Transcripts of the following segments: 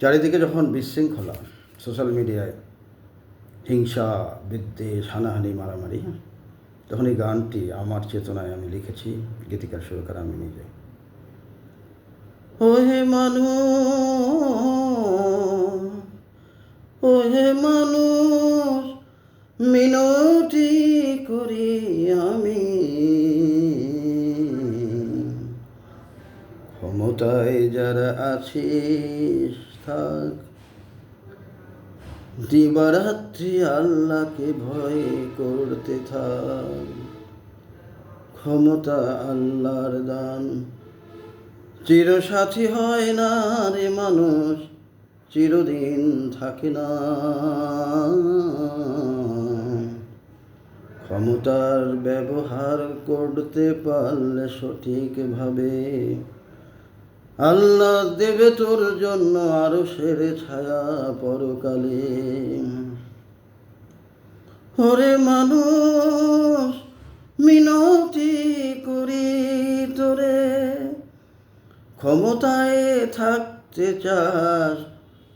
চারিদিকে যখন বিশৃঙ্খলা সোশ্যাল মিডিয়ায় হিংসা, বিদ্বেষ, হানাহানি, মারামারি, তখন এই গানটি আমার চেতনায় আমি লিখেছি, গীতিকার সুরকার আমি নিজে। ওহে মানুষ ওহে মানুষ, মিনতি করি আমি। ক্ষমতায় যারা আছিস থাক। দিবারাত্রি আল্লাহকে ভয় করতে থাক। ক্ষমতা আল্লাহর দান। চিরসাথী হয় না রে মানুষ, চিরদিন থাকে না। ক্ষমতার ব্যবহার করতে পারলে সঠিকভাবে আল্লাহ দেবে তোর জন্য আরও সেরে ছায়া পরকালে। ওরে মানুষ, মিনতি করি তোরে। ক্ষমতায় থাকতে চাস,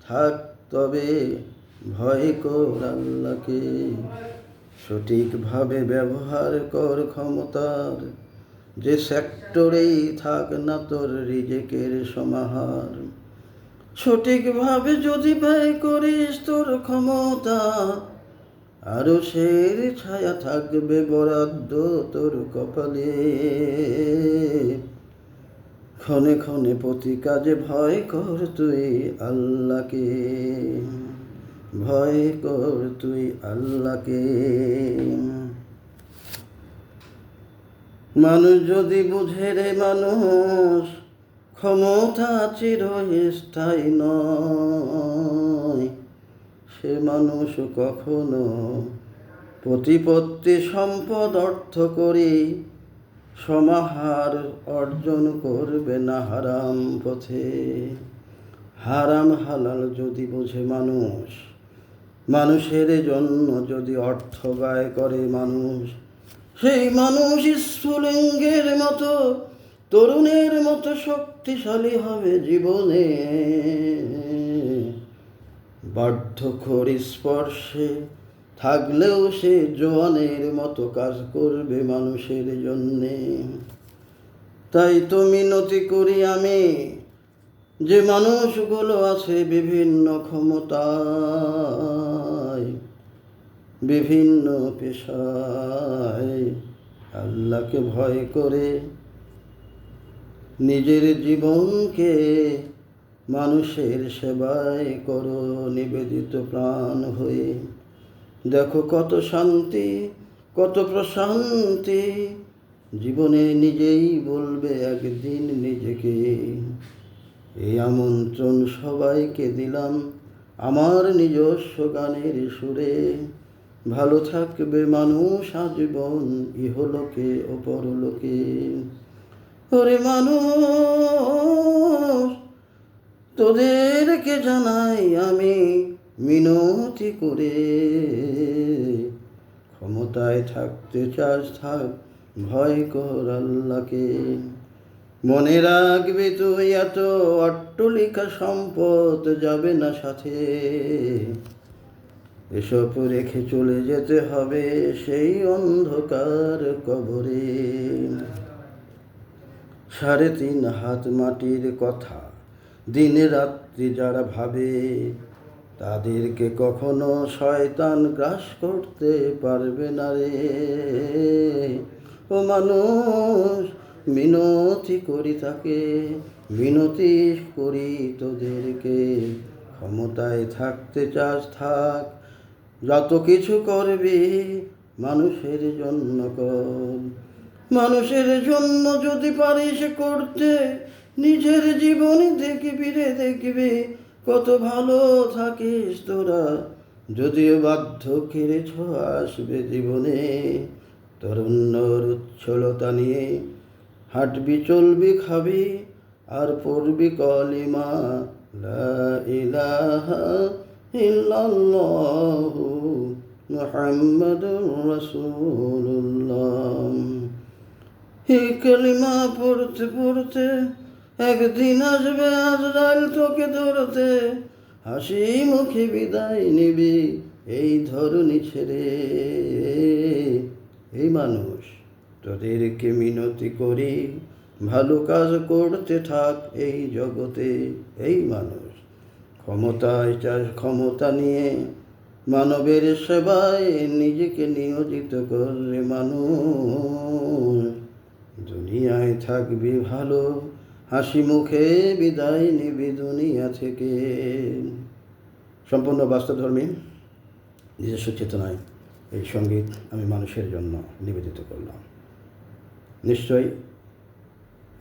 থাক তবে ভয় কর আল্লাহকে। সঠিকভাবে ব্যবহার কর ক্ষমতার। যে সেক্টরেই থাক না তোর রিজেকের সমাহার। সঠিকভাবে যদি ব্যয় করিস তোর ক্ষমতা, আরও সের ছায়া থাকবে বরাদ্দ তোর কপালে। ক্ষণে ক্ষণে প্রতি কাজে ভয় কর তুই আল্লাহকে, ভয় কর তুই আল্লাহকে। মানুষ যদি বুঝে রে মানুষ, ক্ষমতা চিরস্থায়ী নয়। সে মানুষ কখনো প্রতিপত্তি সম্পদ অর্থ করি, সমাহার অর্জন করবে না হারাম পথে। হারাম হালাল যদি বোঝে মানুষ, মানুষের জন্য যদি অর্থ ব্যয় করে মানুষ সেই মানুষ স্ফুলিঙ্গের মতো, তরুণের মতো শক্তিশালী হবে জীবনে। বার্ধক্যর স্পর্শে থাকলেও সে জোয়ানের মতো কাজ করবে মানুষের জন্যে। তাই তো মিনতি করি আমি, যে মানুষগুলো আছে বিভিন্ন ক্ষমতায় বিভিন্ন পেশায় আল্লাহকে ভয় করে। নিজের জীবনকে মানুষের সেবায় করো, নিবেদিত প্রাণ হয়ে। দেখো কত শান্তি, কত প্রশান্তি। জীবনে নিজেই বলবে একদিন নিজেকে। এই আমন্ত্রণ সবাইকে দিলাম আমার নিজস্ব গানের সুরে। ভালো থাকবে মানুষ আজীবন, ইহলোকে ও পরলোকে। ওরে মানুষ, তোদেরকে জানাই আমি মিনতি করে। ক্ষমতায় থাকতে চাস থাক, ভয় কর আল্লাহকে। মনে রাখবি তুই এত অট্টলিকা সম্পদ যাবে না সাথে। এসব রেখে চলে যেতে হবে সেই অন্ধকার কবরে। সাড়ে তিন হাত মাটির কথা দিনে রাত্রি যারা ভাবে, তাদেরকে কখনো শয়তান গ্রাস করতে পারবে না রে। ও মানুষ, মিনতি করি তাকে, মিনতি করি তোদেরকে। ক্ষমতায় থাকতে চাস থাক যত কিছু করবি মানুষের জন্য কর। মানুষের জন্য যদি পারিস করতে, নিজের জীবনে দেখবি রে দেখবি, কত ভালো থাকিস তোরা। যদিও বার্ধক্যের ছোঁয়া আসবে জীবনে, তরুণ্যর উচ্ছলতা নিয়ে। হাঁটবি, চলবি, খাবি, আর পড়বি কলিমা, লা ইলাহা ইল্লাল্লাহু মুহাম্মাদুর রাসূলুল্লাহ। এই কালিমা পড়তে পড়তে একদিন আসবে আজরাইল তোকে ধরতে। হাসি মুখে বিদায় নিবি এই ধরনী ছেড়ে এই মানুষ, তোদেরকে মিনতি করি, ভালো কাজ করতে থাক এই জগতে, এই মানুষ। ক্ষমতায় ক্ষমতা নিয়ে মানবের সেবায় নিজেকে নিয়োজিত করলে মানুষ দুনিয়ায় থাকবি ভালো। হাসি মুখে বিদায় নিবি দুনিয়া থেকে। সম্পূর্ণ বাস্তবধর্মী নিজস্ব চেতনায় এই সংগীত আমি মানুষের জন্য নিবেদিত করলাম। নিশ্চয়ই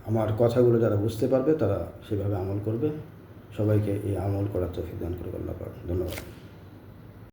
আমার কথাগুলো যারা বুঝতে পারবে তারা সেভাবে আমল করবে। সবাইকে এই আমল করার তৌফিক দান করে ধন্যবাদ।